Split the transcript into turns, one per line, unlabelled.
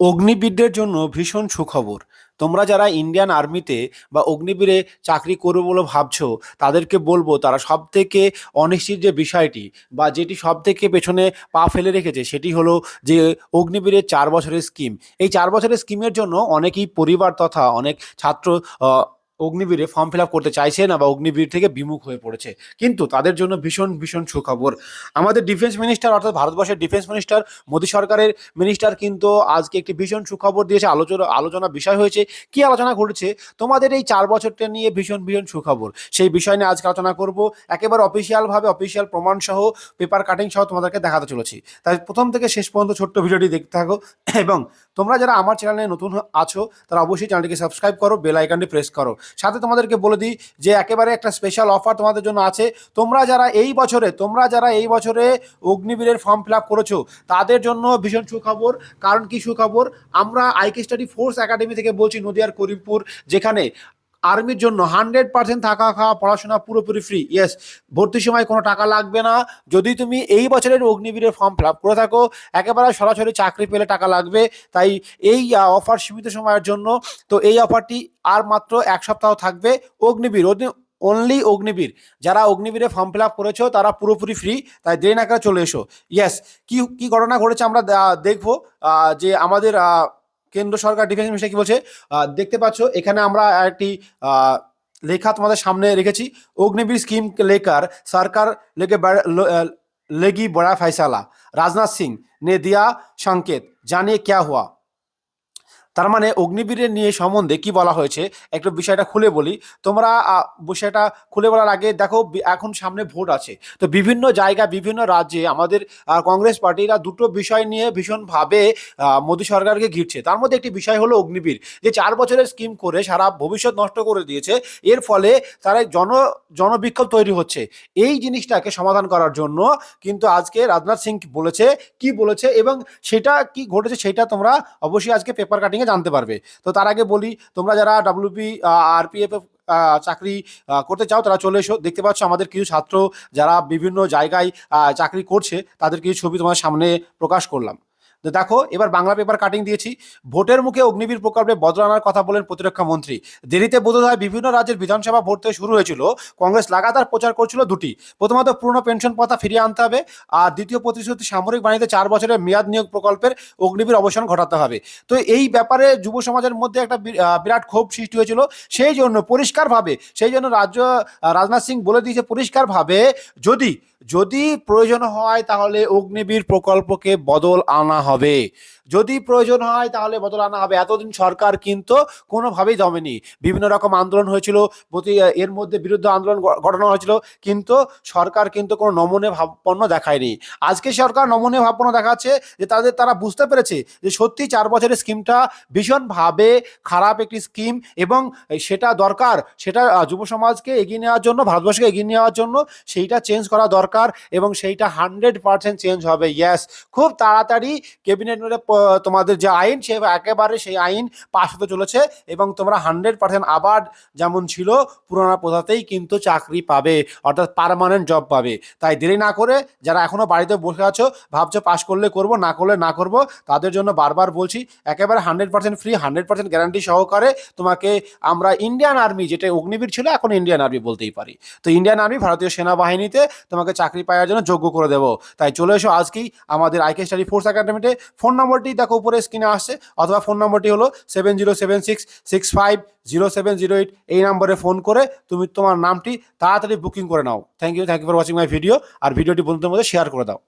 অগ্নিবীরদের জন্য ভীষণ সুখবর। তোমরা যারা ইন্ডিয়ান আর্মিতে বা অগ্নিবীরে চাকরি করবে বলে ভাবছ, তাদেরকে বলব তারা সব থেকে অনিশ্চিত যে বিষয়টি বা যেটি সব থেকে পেছনে পা ফেলে রেখেছে সেটি হলো যে অগ্নিবীরের চার বছরের স্কিম এই চার বছরের স্কিমের জন্য অনেকেই পরিবার তথা অনেক ছাত্র অগ্নিবীরে ফর্ম ফিল আপ করতে চাইছে না বা অগ্নিবীর থেকে বিমুখ হয়ে পড়েছে। কিন্তু তাদের জন্য ভীষণ ভীষণ সুখবর। আমাদের ডিফেন্স মিনিস্টার অর্থাৎ ভারতবর্ষের ডিফেন্স মিনিস্টার মোদী সরকারের মিনিস্টার কিন্তু আজকে একটি ভীষণ সুখবর দিয়েছে, আলোচনা আলোচনা বিষয় হয়েছে। কি আলোচনা ঘটেছে? তোমাদের এই চার বছরটা নিয়ে ভীষণ ভীষণ সুখবর। সেই বিষয় নিয়ে আজকে আলোচনা করব। একেবারে অফিসিয়ালভাবে অফিসিয়াল প্রমাণ সহ পেপার কাটিং সহ তোমাদেরকে দেখাতে চলেছি। তাই প্রথম থেকে শেষ পর্যন্ত ছোট্ট ভিডিওটি দেখতে থাকো। এবং তোমরা যারা আমার চ্যানেলে নতুন আছো, তারা অবশ্যই চ্যানেলটিকে সাবস্ক্রাইব করো বেল আইকনটি প্রেস করো। সাথে তোমাদেরকে বলে দিই যে একেবারে একটা স্পেশাল অফার তোমাদের জন্য আছে। তোমরা যারা এই বছরে, তোমরা যারা এই বছরে অগ্নিবীরের ফর্ম ফিল আপ করেছ, তাদের জন্য ভীষণ সুখবর। কারণ কি সুখবর? আমরা আইকে স্টাডি ফোর্স একাডেমি থেকে বলছি নদিয়ার করিমপুর, যেখানে আর্মির জন্য হান্ড্রেড পার্সেন্ট থাকা খাওয়া পড়াশোনা পুরোপুরি ফ্রি ইয়েস ভর্তির সময় কোনো টাকা লাগবে না। যদি তুমি এই বছরের অগ্নিবীরের ফর্ম ফিল আপ করে থাকো, একেবারে সরাসরি চাকরি পেলে টাকা লাগবে। তাই এই অফার সীমিত সময়ের জন্য। তো এই অফারটি আর মাত্র এক সপ্তাহ থাকবে। অগ্নিবীর অনলি অগ্নিবীর। যারা অগ্নিবীরে ফর্ম ফিল আপ করেছ, তারা পুরোপুরি ফ্রি তাই দেরি না চলে এসো। ইয়েস কি কি ঘটনা ঘটেছে আমরা দেখব। যে আমাদের কেন্দ্র সরকার ডিফেন্স মিনিস্টার কি বলছে আহ, দেখতে পাচ্ছ এখানে আমরা একটি আহ, লেখা তোমাদের সামনে রেখেছি অগ্নিবীর স্কিম लेकर सरकार लेके बड़- लो- अ, लेगी बड़ा फैसला राजनाथ सिंह ने दिया संकेत জানিয়ে क्या हुआ তার মানে অগ্নিবীরের নিয়ে সম্বন্ধে কি বলা হয়েছে? একটু বিষয়টা খুলে বলি। তোমরা বিষয়টা খুলে বলার আগে দেখো এখন সামনে ভোট আছে। তো বিভিন্ন জায়গা, বিভিন্ন রাজ্যে আমাদের কংগ্রেস পার্টিরা দুটো বিষয় নিয়ে ভীষণভাবে মোদী সরকারকে ঘিরছে। তার মধ্যে একটি বিষয় হলো অগ্নিবীর। যে চার বছরের স্কিম করে সারা ভবিষ্যৎ নষ্ট করে দিয়েছে। এর ফলে তারা জন, জনবিক্ষোভ তৈরি হচ্ছে। এই জিনিসটাকে সমাধান করার জন্য কিন্তু আজকে রাজনাথ সিং বলেছে, কি বলেছে এবং সেটা কি ঘটেছে সেটা তোমরা অবশ্যই আজকে পেপার কাটিংয়ে জানতে পারবে। তো তার আগে বলি, তোমরা যারা ডাব্লিউপি আরপিএফ চাকরি করতে চাও, তারা চলে এসো, দেখতে পাচ্ছ আমাদের কিছু ছাত্র যারা বিভিন্ন জায়গায় চাকরি করছে, তাদের কিছু ছবি তোমার সামনে প্রকাশ করলাম। দেখো, এবার বাংলা পেপার কাটিং দিয়েছি। ভোটের মুখে অগ্নিবীর প্রকল্পে বদল আনার কথা বলেন প্রতিরক্ষা মন্ত্রী। দেরিতে বোধ হয় বিভিন্ন রাজ্যের বিধানসভা ভোট থেকে শুরু হয়েছিল। কংগ্রেস লাগাতার প্রচার করছিল দুটি। প্রথমত পুরনো পেনশন পাতা ফিরিয়ে আনতে হবে আর দ্বিতীয় প্রতিশ্রুতি সামরিক বাহিনীতে চার বছরের মেয়াদ নিয়োগ প্রকল্পের অগ্নিবীর অবসান ঘটাতে হবে। তো এই ব্যাপারে যুব সমাজের মধ্যে একটা বিরাট ক্ষোভ সৃষ্টি হয়েছিল। সেই জন্য পরিষ্কারভাবে, সেই জন্য রাজ্য রাজনাথ সিং বলে দিয়েছে পরিষ্কারভাবে যদি যদি প্রয়োজন হয় তাহলে অগ্নিবীর প্রকল্পকে বদল আনা হবে। যদি প্রয়োজন হয় তাহলে বদল আনা হবে। এতদিন সরকার কিন্তু কোনোভাবেই দমেনি বিভিন্ন রকম আন্দোলন হয়েছিল, প্রতি এর মধ্যে বিরুদ্ধ আন্দোলন ঘটানো হয়েছিল, কিন্তু সরকার কিন্তু কোনো নমুনে ভাবপন্ন দেখায়নি। আজকে সরকার নমুনে ভাবপন্ন দেখাচ্ছে যে তাদের, তারা বুঝতে পেরেছে যে সত্যি চার বছরের স্কিমটা ভীষণভাবে খারাপ একটি স্কিম এবং সেটা দরকার। সেটা যুব সমাজকে এগিয়ে নেওয়ার জন্য, ভারতবর্ষকে এগিয়ে নেওয়ার জন্য সেইটা চেঞ্জ করা দরকার এবং সেইটা হান্ড্রেড পার্সেন্ট চেঞ্জ হবে। ইয়াস খুব তাড়াতাড়ি ক্যাবিনেট তোমাদের যে আইন, সে একেবারে সেই আইন পাশ হতে চলেছে এবং তোমরা হান্ড্রেড পার্সেন্ট আবার যেমন ছিল, পুরোনো প্রথাতেই কিন্তু চাকরি পাবে, অর্থাৎ পার্মানেন্ট জব পাবে। তাই দেরি না করে যারা এখনও বাড়িতে বসে আছো, ভাবছ পাশ করলে করব, না করলে না করব, তাদের জন্য বারবার বলছি, একেবারে hundred percent free hundred percent guarantee সহকারে তোমাকে আমরা ইন্ডিয়ান আর্মি যেটা অগ্নিবীর ছিল, এখন ইন্ডিয়ান আর্মি বলতেই পারি। তো ইন্ডিয়ান আর্মি ভারতীয় সেনাবাহিনীতে তোমাকে চাকরি পাওয়ার জন্য যোগ্য করে দেবো। তাই চলে এসো আজকেই আমাদের আইকে স্টাডি ফোর্স একাডেমিতে ফোন নম্বরটি দেখো উপরে স্ক্রিনে আসছে, অথবা ফোন নম্বরটি হলো seven zero seven six six five zero seven zero eight এই নম্বরে ফোন করে তুমি তোমার নামটি তাড়াতাড়ি বুকিং করে নাও। Thank you thank you for watching my video আর ভিডিওটি বন্ধুদের মধ্যে শেয়ার করে দাও।